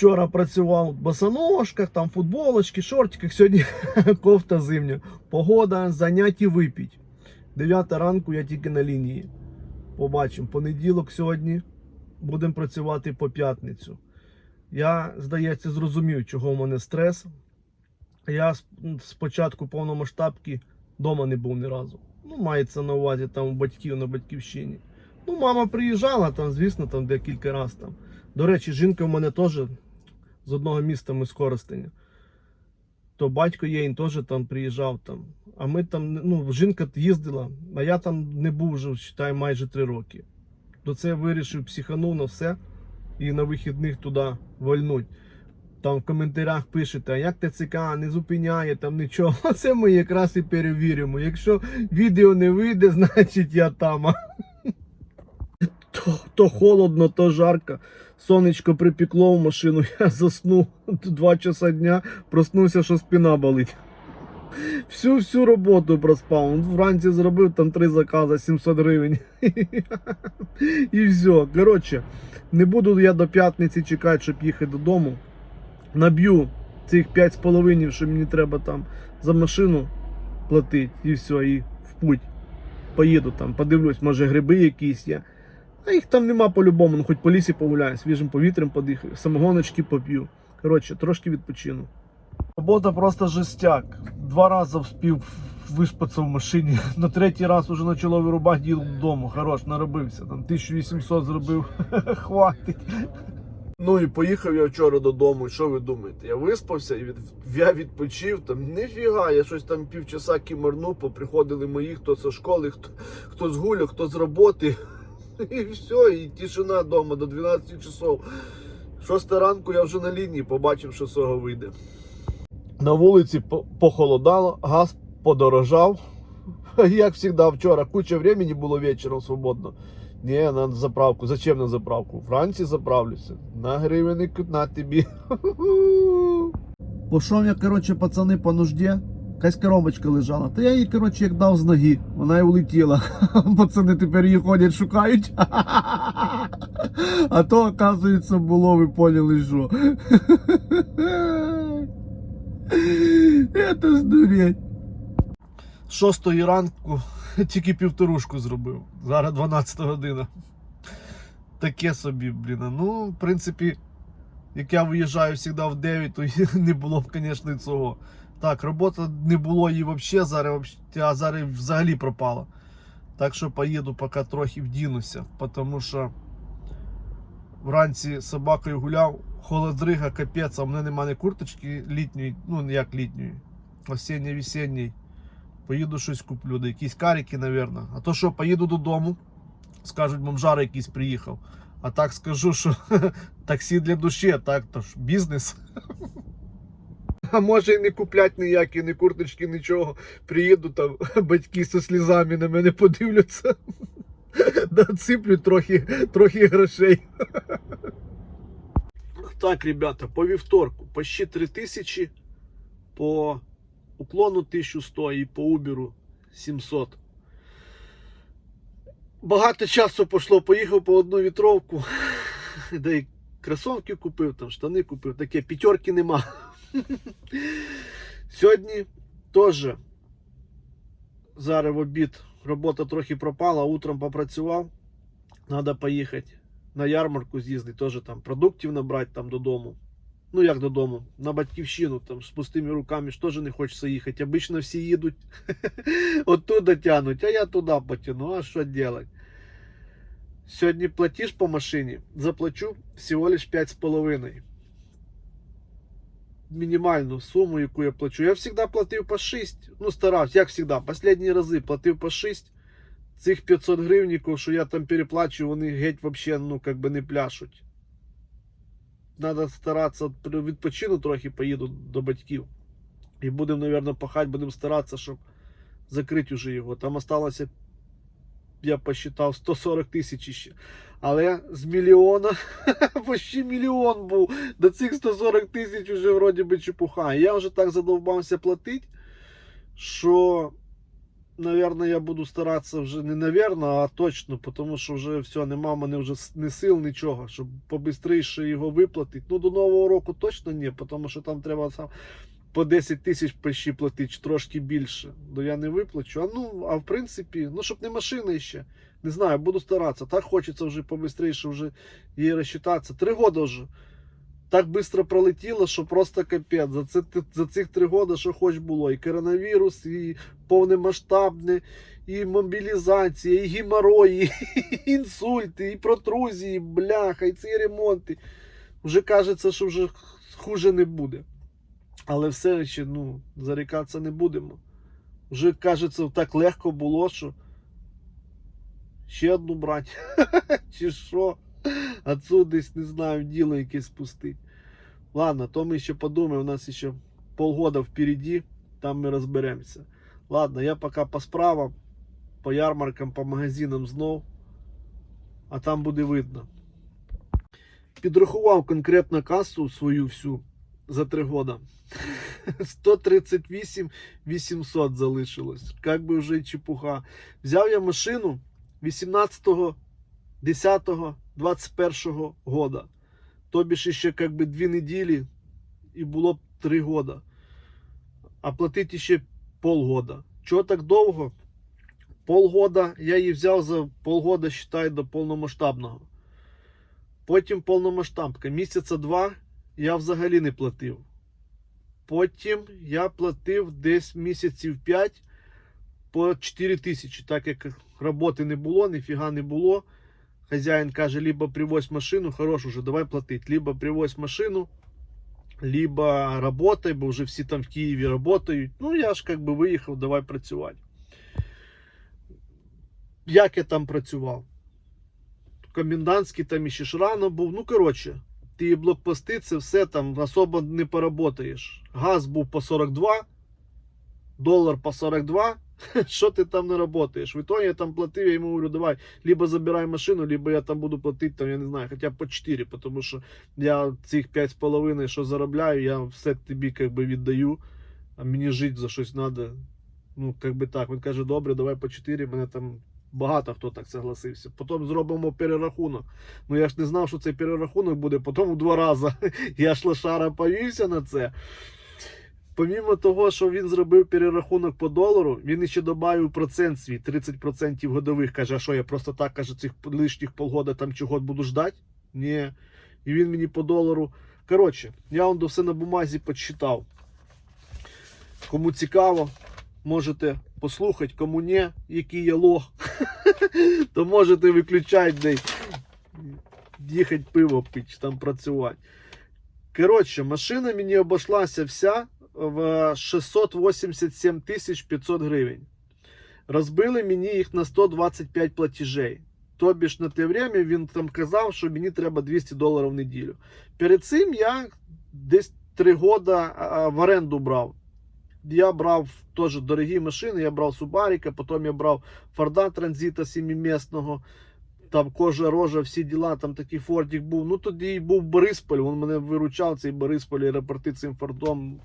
Вчора працював в босоножках, там футболочки, шортиках. Сьогодні кофта зимня. Погода, заняття випіть. 9 ранку я тільки на лінії. Побачимо. Понеділок сьогодні будемо працювати по п'ятницю. Я, здається, зрозумів, чого в мене стрес. Я з- з повномасштабки вдома не був ні разу. Ну, мається на увазі там у батьків на батьківщині. Ну, мама приїжджала там, звісно, там декілька разів. До речі, жінка в мене теж з одного міста ми з. То батько є, теж там приїжджав там. А ми там, ну, жінка їздила, а я там не був вже, вважаю, майже три роки. До це вирішив, психанув на все і на вихідних туди вальнуть. Там в коментарях пишете, а як ТЦК не зупиняє там нічого. Це ми якраз і перевіримо. Якщо відео не вийде, значить я там. То, то холодно, то жарко. Сонечко припекло в машину, я заснув два часа дня, проснувся, що спина болить. Всю всю роботу проспав. Вранці зробив там три закази 700 гривень. І все. Коротше, не буду я до п'ятниці чекати, щоб їхати додому. Наб'ю цих 5,5, що мені треба там за машину платити, і все, і в путь. Поїду там, подивлюсь, може гриби якісь є. А їх там нема по-любому, ну хоч по лісі погуляю, свіжим повітрям подихаю, самогоночки поп'ю. Коротше, трошки відпочину. Робота просто жестяк. Два рази вспів виспатися в машині. На третій раз уже почало вирубати діл вдома. Хорош, наробився. Там 1800 зробив. Хватить. Ну і поїхав я вчора додому. Що ви думаєте? Я виспався і від... я відпочив. Там ніфіга, я щось там півчаса кімарнув, поприходили мої, хто зі школи, хто, хто з гуля, хто з роботи. І все, і тишина вдома до 12 часов. Шоста ранку я вже на лінії побачив, що з цього вийде. На вулиці похолодало, газ подорожав. Як завжди, вчора куча времени було вечором свободно. Ні, на заправку. Зачем на заправку? Вранці заправлюся. На гривенник на тобі. Пішов я, коротше, пацани, по нужді. Якась коробочка лежала. Та я її, коротше, як дав з ноги. Вона і улетіла. Пацани тепер її ходять, шукають. А то, оказується, було, ви поняли, що. Это здуріть. З шостої ранку тільки півторушку зробив. Зараз 12 година. Таке собі, блін. Ну, в принципі, як я виїжджаю завжди в 9, то не було б, звісно, цього. Так, робота не було її взагалі, зараз, а зараз взагалі пропала. Так що поїду, поки трохи вдінуся, тому що вранці з собакою гуляв, холодрига, капець, а в мене немає курточки літньої, ну як літньої, осінньо-весенньої. Поїду щось куплю, да якісь карики, напевно. А то що, поїду додому, скажуть, бомжара якийсь приїхав. А так скажу, що таксі для душі, так то ж бізнес. А може і не куплять ніякі, ні курточки, нічого. Приїду там, батьки зі слізами на мене подивляться. Досиплю трохи, трохи грошей. Так, ребята, по вівторку почти 3000, по уклону 1100 і по Уберу 700. Багато часу пішло, поїхав по одну вітровку, де й кросовки купив, там штани купив, таке п'ятерки нема. Сьогодні теж зараз в обід робота трохи пропала, утром попрацював. Треба поїхати на ярмарку з'їздити, теж там продуктів набрати там додому. Ну як додому, на батьківщину, там з пустими руками ж теж не хочеться їхати. Обично всі їдуть оттуда тянуть, а я туди потяну. А що робити? Сьогодні платіж по машині заплачу всього лиш 5,5 Мінімальну суму, яку я плачу. Я завжди платив по 6. Ну, старався, як завжди. Останні рази платив по 6. Цих 500 гривніків, що я там переплачу, вони геть вообще, ну, как би не пляшуть. Надо старатися, відпочину трохи, поїду до батьків. І будемо, мабуть, пахати, будемо старатися, щоб закрити уже його. Там осталося, я посчитав, 140 тисяч ще. Але з мільйона почти мільйон був. До цих 140 тисяч вже вроді би чепуха. Я вже так задовбався платити, що наверное, я буду старатися вже не наверно, а точно, тому що вже все, нема мене вже ні сил, нічого, щоб побистріше його виплатити. Ну, до Нового року точно ні, тому що там треба сам по 10 тисяч почти платити, чи трошки більше. То я не виплачу. А ну, а в принципі, ну, щоб не машина ще. Не знаю, буду старатися. Так хочеться вже побистріше вже її розчитатися. Три роки вже. Так швидко пролетіло, що просто капець. За, це, за цих три роки, що хоч було. І коронавірус, і повномасштабне, і мобілізація, і геморрої, і інсульти, і протрузії, бляха, і ці ремонти. Вже кажеться, що вже хуже не буде. Але все ще ну, зарікатися не будемо. Вже кажеться, так легко було, що ще одну брати. Чи що? А цю десь не знаю, діло якесь спустить. Ладно, то ми ще подумаємо, у нас ще полгода впереді, там ми розберемося. Ладно, я поки по справам, по ярмаркам, по магазинам знов, а там буде видно. Підрахував конкретно касу свою всю за три года. 138 800 залишилось. Как би вже й чепуха. Взяв я машину 18 10 21 года. Тобі ж ще как би дві неділі і було б три года. А платити ще полгода. Чого так довго? Полгода я її взяв за полгода, считай, до повномасштабного. Потім повномасштабка. Місяця два я взагалі не платив. Потім я платив десь місяців 5 по 4 тисячі, так як роботи не було, ніфіга не було. Хазяїн каже, либо привозь машину, хорош уже, давай платить. Либо привозь машину, либо работай, бо вже всі там в Києві працюють. Ну, я ж как би виїхав, давай працювати. Як я там працював? Комендантський там іще ж рано був. Ну, коротше, ті блокпости, це все там особо не поработаєш. Газ був по 42, долар по 42. Що ти там не працюєш? В итоге я там платив, я йому говорю, давай, либо забирай машину, либо я там буду платити, там, я не знаю, хоча б по 4, тому що я цих 5,5, що заробляю, я все тобі как би, віддаю, а мені жити за щось треба. Ну, как би так. Він каже, добре, давай по 4, мене там багато хто так согласився. Потім зробимо перерахунок. Ну я ж не знав, що цей перерахунок буде потім в два рази. Я ж лошара повівся на це. Помімо того, що він зробив перерахунок по долару, він ще додав процент свій 30% годових. Каже, а що я просто так каже, цих лишніх полгода там чого буду ждати? Ні. І він мені по долару. Коротше, я вам до все на бумазі почитав. Кому цікаво, можете послухати, кому ні, який я лох, то можете виключати десь. Їхати пиво пити, там працювати. Коротше, машина мені обійшлася вся в 687 тисяч 500 гривень. Розбили мені їх на 125 платежей. Тобі ж на те время він там казав, що мені треба 200 доларів в неділю. Перед цим я десь 3 года а, в оренду брав. Я брав теж дорогі машини, я брав Субаріка, потім я брав Форда Транзита 7-місного, там кожа рожа, всі діла, там такий Фордік був. Ну тоді і був Борисполь, він мене виручав, цей Борисполь, аеропорти цим Фордом.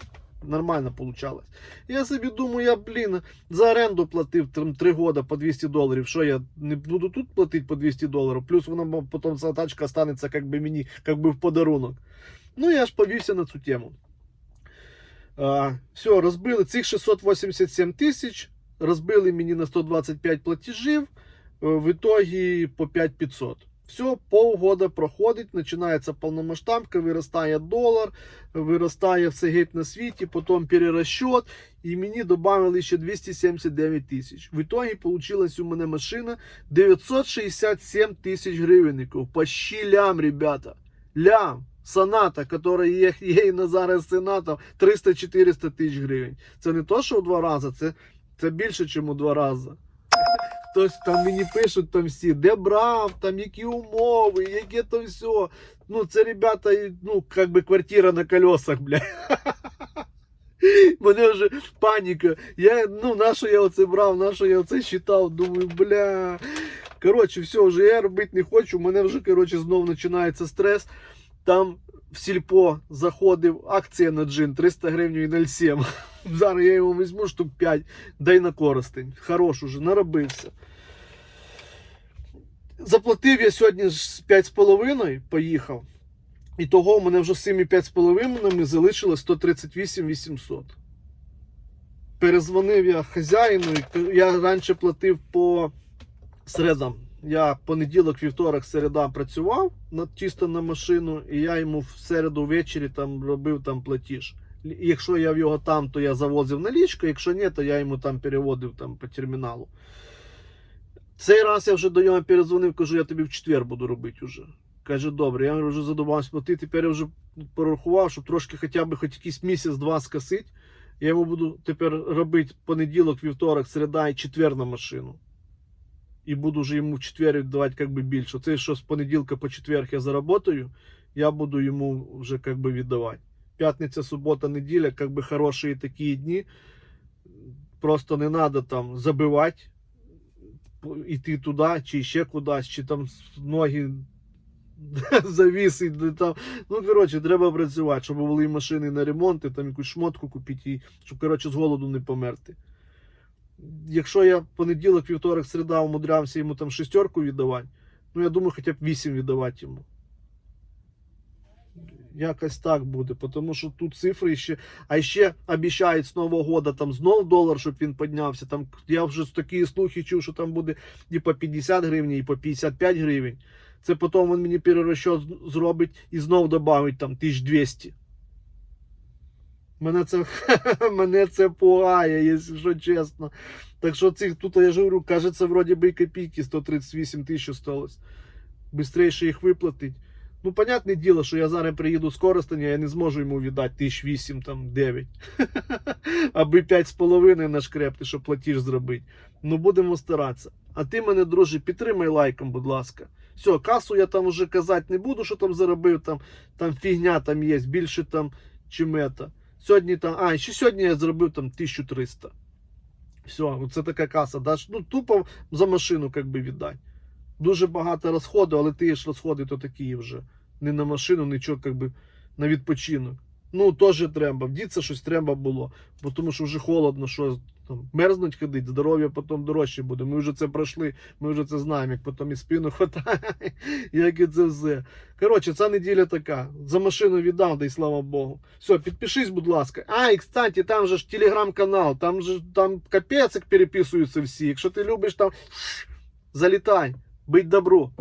Нормально получалось. Я собі думаю, я, блін, за оренду платив там 3 года по 200 доларів. Що я не буду тут платити по 200 доларів? Плюс вона потім ця тачка останеться как би мені, би в подарунок. Ну, я ж повівся на цю тему. Все, розбили цих 687 тисяч, розбили мені на 125 платежів, е, в итоге по 5500. Все, полгода проходить, починається повномасштабка, виростає долар, виростає все геть на світі, потім перерозчет, і мені додали ще 279 тисяч. В итоге получилась у мене машина 967 тисяч гривенників. Почти лям, ребята. Лям. Соната, которая є, є на зараз сенатом 300-400 тисяч гривень. Це не то, що в два рази, це, це більше, ніж у два рази. Хтось там мені пишуть там всі, де брав, там які умови, яке то все. Ну, це ребята, ну, как би квартира на колесах, бля. Мене вже паніка. Я, ну, на що я оце брав, на що я оце считав, думаю, бля. Коротше, все, вже я робити не хочу. У мене вже, коротше, знов починається стрес. Там в сільпо заходив акція на джин 300 гривень і 0,7. Зараз я його візьму штук 5, дай на користень. Хорош уже, наробився. Заплатив я сьогодні з 5,5, поїхав. І того у мене вже з цими 5,5 залишилось 138 800. Перезвонив я хазяїну. Я раніше платив по середам. Я понеділок, вівторок, середа працював на, чисто на машину, і я йому в середу ввечері там робив там платіж. Якщо я в його там, то я завозив налічку, якщо ні, то я йому там переводив там по терміналу. Цей раз я вже до нього перезвонив, кажу, я тобі в четвер буду робити вже. Каже, добре, я вже задумався платити, тепер я вже порахував, щоб трошки хоча б хоч якийсь місяць-два скасити. Я йому буду тепер робити понеділок, вівторок, середа і четвер на машину. І буду вже йому в четвер віддавати би більше. Це що з понеділка по четвер я заработаю, я буду йому вже би віддавати. П'ятниця, субота, неділя, як би хороші такі дні. Просто не треба там забивати, йти туди, чи ще кудись, чи там ноги завісить. Там. Ну, коротше, треба працювати, щоб були машини на ремонт, і там якусь шмотку купити, і щоб, коротше, з голоду не померти. Якщо я понеділок, вівторок, середа умудрявся йому там шестерку віддавати, ну я думаю, хоча б вісім віддавати йому. Якось так буде, тому що тут цифри ще. А ще обіцяють з Нового года там знов долар, щоб він піднявся. Там я вже такі слухи чув, що там буде і по 50 гривень, і по 55 гривень. Це потім він мені перерозчет зробить і знов додавить там 1200. Мене це, мене це пугає, якщо чесно. Так що цих тут я ж говорю, кажеться, вроді би копійки 138 тисяч осталось. Бистріше їх виплатить. Ну, понятне діло, що я зараз приїду з Коростеня, я не зможу йому віддати тисяч вісім, там 9. Аби 5,5 нашкрепти, щоб платіж зробити. Ну, будемо старатися. А ти мене, друже, підтримай лайком, будь ласка. Все, касу я там уже казати не буду, що там заробив, там, там фігня там є, більше там, чим это. Сьогодні там, а, ще сьогодні я зробив там 1300. Все, це така каса. Даш, ну, тупо за машину як би віддай. Дуже багато розходу, але ти ж розходи то такі вже. Не на машину, нічого, як би на відпочинок. Ну, теж треба. Вдіться щось треба було. Бо тому що вже холодно, що там, мерзнуть ходить, здоров'я потім дорожче буде. Ми вже це пройшли, ми вже це знаємо, як потім і спину хватає, як і це все. Коротше, ця неділя така. За машину віддав, да й слава Богу. Все, підпишись, будь ласка. А, і кстати, там же ж телеграм-канал, там же там капець переписуються всі. Якщо ти любиш там, залітай, будь добру.